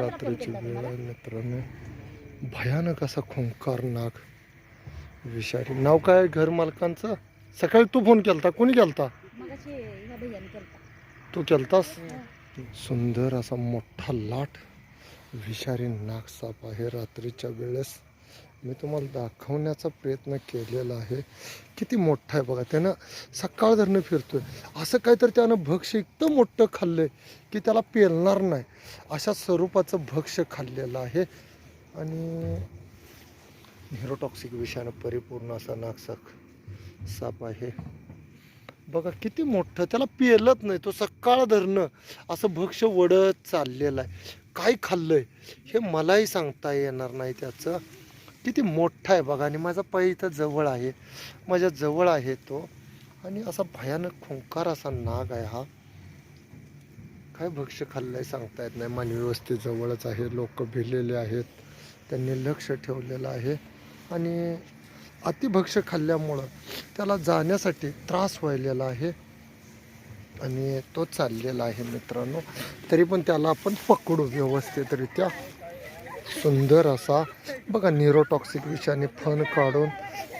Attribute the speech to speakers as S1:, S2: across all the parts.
S1: रात्रीची वेळ आहे मित्रांनो. भयानक असा खुंकार नाग विषारी. नाव काय घर मालकांचं? सकाळी तू फोन केलता. कोणी केलता? तू केलतास? सुंदर असा मोठा लाट विषारी नाग साप आहे रात्रीच्या वेळेस. मी तुम्हाला दाखवण्याचा प्रयत्न केलेला आहे. किती मोठा आहे बघा त्यानं सकाळ धरणं फिरतोय असं काहीतरी त्यानं भक्ष्य इतकं मोठं खाल्लं की त्याला पेलणार नाही. अशा स्वरूपाचं भक्ष्य खाल्लेलं आहे. आणि हिरोटॉक्सिक विषयानं परिपूर्ण असा नागसाक साप आहे. बघा किती मोठं त्याला पेलत नाही तो सकाळ धरणं असं भक्ष्य वडत चाललेलं आहे. काय खाल्लंय हे मलाही सांगता येणार नाही त्याचं. किती मोठा आहे बघा. आणि माझा पाय इथं जवळ आहे. माझ्या जवळ आहे तो. आणि असा भयानक खुंकार असा नाग आहे हा. काय भक्ष्य खाल्लंय सांगता येत नाही. मानवी वस्ती जवळच आहे. लोक भिलेले आहेत. त्यांनी लक्ष ठेवलेलं आहे. आणि अतिभक्ष्य खाल्ल्यामुळं त्याला जाण्यासाठी त्रास व्हायलेला आहे. आणि तो चाललेला आहे मित्रांनो. तरी पण त्याला आपण पकडू व्यवस्थितरित्या. सुंदर असा. बघा निरोटॉक्सिक विषाने फण काढून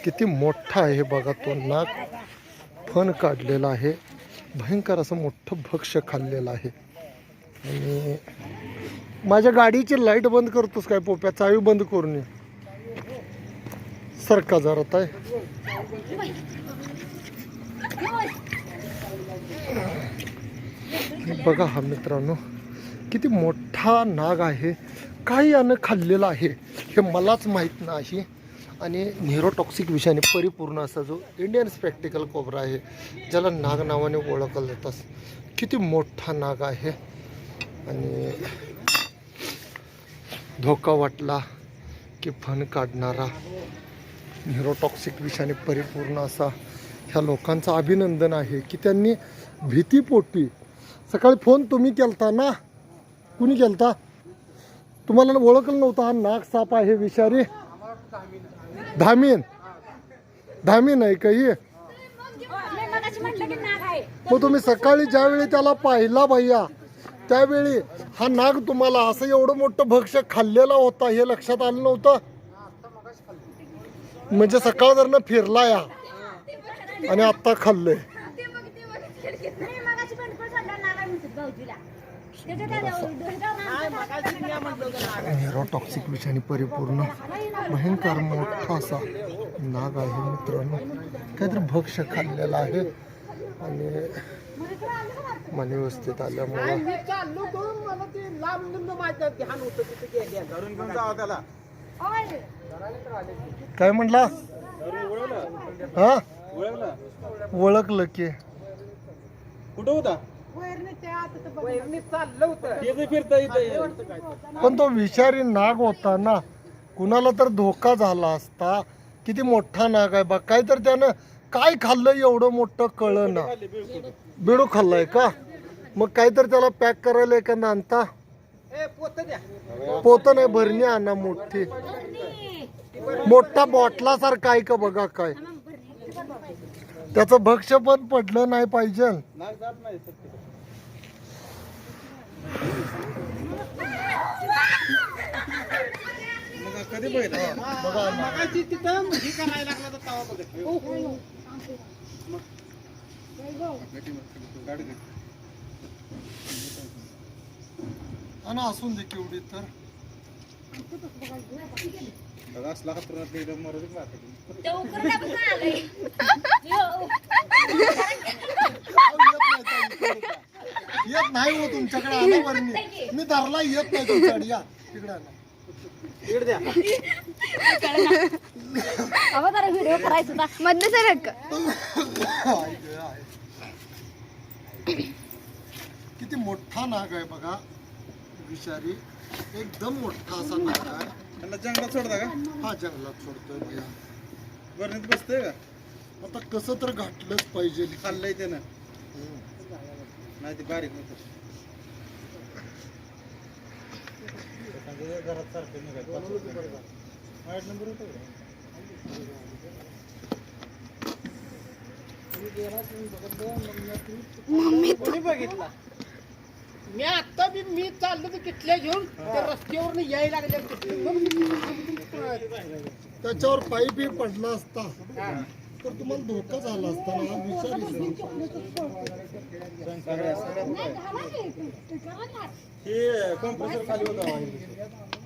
S1: किती मोठा आहे बघा तो नाक. फण काढलेला आहे. भयंकर असं मोठं भक्ष्य खाल्लेलं आहे. आणि माझ्या गाडीची लाइट बंद करतोस काय पोप्या? चावी बंद करून ये. सरका जरा ताय बघा हा मित्रांनो किती मोठा नाग आहे. काही यानं खाल्लेलं आहे हे मलाच माहीत नाही. आणि न्यूरोटॉक्सिक विषयाने परिपूर्ण असा जो इंडियन स्पेक्टिकल कोबरा आहे ज्याला नाग नावाने ओळखलं जातात किती मोठा नाग आहे. आणि धोका वाटला की फण काढणारा न्यूरोटॉक्सिक विषयाने परिपूर्ण असा ह्या लोकांचं अभिनंदन आहे की त्यांनी भीतीपोटी सकाळी फोन तुम्ही केलता ना? कुणी केलता? तुम्हाला ओळखलं नव्हतं हा नाग साप आहे विषारी. धामीन. धामीन आहे काही मग तुम्ही सकाळी ज्यावेळी त्याला पाहिला भैया त्यावेळी हा नाग तुम्हाला असं एवढं मोठं भक्ष्य खाल्लेला होता हे लक्षात आलं नव्हतं? म्हणजे सकाळ जरनं फिरला या आणि आत्ता खाल्लंय.
S2: मेरा
S1: टॉक्सिक विषाने परिपूर्ण भयंकर मोठा असा नाग आहे मित्रांनो. काहीतरी भक्ष खाल्लेला आहे आणि मन व्यवस्थित आल्यामुळे. काय म्हटला हा?
S3: ओळखलं
S1: की.
S3: कुठं होता?
S4: वैरणी चाललं होतं.
S3: ते फिरता इथं
S1: पण तो विषारी नाग होता ना कुणाला तर धोका झाला असता. किती मोठा नाग आहे बा काय तर त्यानं काय खाल्लं एवढं मोठं कळलं ना बिडू खाल्लाय का? मग काय तर त्याला पॅक करायला एखादा आणता
S4: ए पोत द्या.
S1: पोत नाही भरणी आणा मोठी. मोठा बॉटला सारखा आहे का बघा काय? त्याचं भक्ष्य पण पडलं नाही पाहिजे
S3: नाक जात नाही सत्य मग कधी बघितलं?
S1: बघा.
S4: मगाची तिथं ही करायला लागला तर तवा बघ
S3: गाडी घे.
S1: आणि असून दे केवढी तर.
S3: बघा असला का.
S1: येत नाही हो तुमच्याकडे आला बरं मी. मी धरला येत नाही तुमच्याकडे. या तिकडे आला.
S2: अगं जरा व्हिडिओ करायचा होता.
S5: मधनं सरक
S1: आहे ग, आहे. किती मोठा नाग आहे बघा विषारी. एकदम मोठा असा नाग आहे.
S3: त्यांना जंगलात सोडता का?
S1: हा जंगलात सोडतोय भैया
S3: वरणीत बसतंय का?
S1: आता कसं तर घातलंच पाहिजे.
S3: खाल्लंय त्यानं. नाही ते बारीक होतं. घरात सारखं निघायचं वाईट नंबर होता का?
S4: कोणी बघितला मी आता बी मी चाललो तर किटल्या घेऊन त्या रस्त्यावरून यायला लागल्या
S1: पडला असता
S4: हा.
S1: तर तुम्हाला धोका झाला असता ना हा.
S3: हे कॉम्प्रेसर खाली होता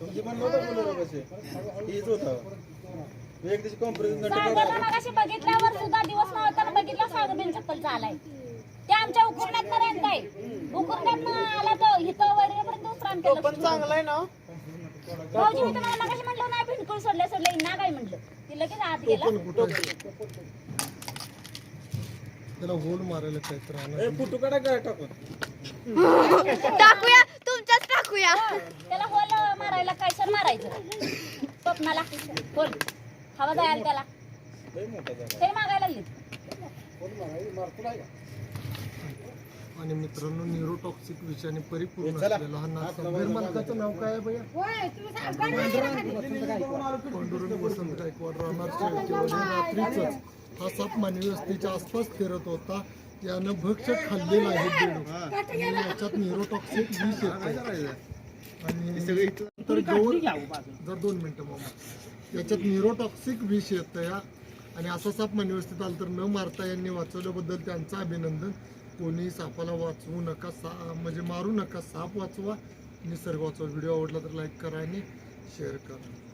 S3: तुमची पण नव्हतं बोलर कसे. हेच होता. एक दिवशी कॉम्प्रेसर
S2: सागरला मगाशी बघितल्यावर सुद्धा दिवस बघितला सागर बिन चप्पल चालाय. ते आमच्या उकरण्यात पर्यंत आहे उकरण्यात आला तर इथं वैरेपर्यंत उतराण केलं.
S4: पण चांगला आहे ना.
S2: भाऊजी मी तुम्हाला मगाशी म्हटलं नाही भिंडकुळ सोडल्या सोडल्या ना काय म्हटलं ती लगेच आत गेला.
S1: पण कुठं त्याला होल मारायला काहीतरी आणा.
S3: फोटो काढा काय टाकून
S5: टाकूया तुमच्याच टाकूया.
S2: त्याला मारायला स्वप्नाला. होल हवा जायला त्याला. मागायला लागले.
S1: आणि मित्रांनो न्यूरोटॉक्सिक विषयाने परिपूर्ण असलेला हा मालकाचं नाव काय आहे भैया? पांडुरंग वसंत गायकवाड राहणार शेळकेवाडी रात्रीच. हा साप मानवी वस्तीच्या आसपास फिरत होता. यानं भक्ष खाल्लेला आहे बेडू. आणि याच्यात न्यूरोटॉक्सिक विष येतं आणि तर गौर जर दोन मिनिटं मामा याच्यात न्यूरोटॉक्सिक विष येतं या आणि असा साप मानवी वस्तीत आला तर न मारता यांनी वाचवल्याबद्दल त्यांचं अभिनंदन. कोणी सापाला वाचवू नका सा म्हणजे मारू नका साप वाचवा. निसर्ग वाचवा. व्हिडिओ आवडला तर लाईक करा आणि शेअर करा.